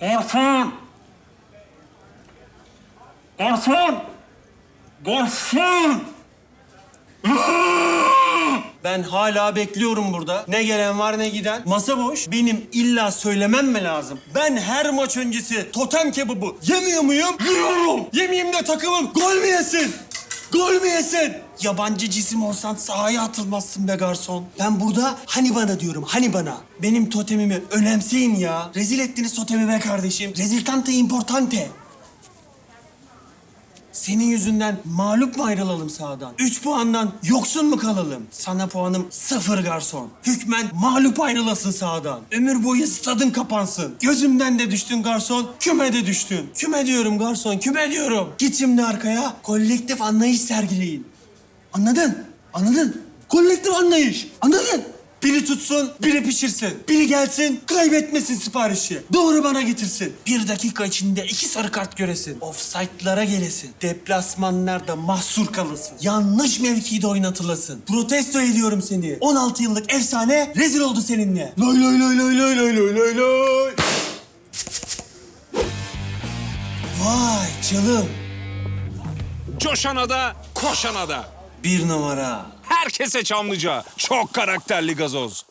Garson! Garson! Garson! Ben hala bekliyorum burada. Ne gelen var ne giden. Masa boş. Benim illa söylemem mi lazım? Ben her maç öncesi totem kebabı yemiyor muyum? Yiyorum. Yemeyeyim de takımım gol mü yesin? Gol mü yesin? Yabancı cisim olsan sahaya atılmazsın be garson. Ben burada hani bana diyorum, hani bana. Benim totemimi önemseyin ya. Rezil ettiniz totemi be kardeşim. Reziltante importante. Senin yüzünden mağlup mu ayrılalım sahadan? Üç puandan yoksun mu kalalım? Sana puanım sıfır garson. Hükmen mağlup ayrılasın sahadan. Ömür boyu stadın kapansın. Gözümden de düştün garson, küme de düştün. Küme diyorum garson, küme diyorum. Git şimdi arkaya, kolektif anlayış sergileyin. Anladın? Anladın? Kolektif anlayış. Anladın? Biri tutsun, biri pişirsin. Biri gelsin, kaybetmesin siparişi. Doğru bana getirsin. Bir dakika içinde iki sarı kart göresin. Offside'lara gelesin. Deplasmanlarda mahsur kalasın. Yanlış mevkide oynatılasın. Protesto ediyorum seni. 16 yıllık efsane rezil oldu seninle. Lay lay lay lay lay lay lay lay lay. Vay canım. Coşana da, koşana da. Bir numara. Herkese Çamlıca. Çok karakterli gazoz.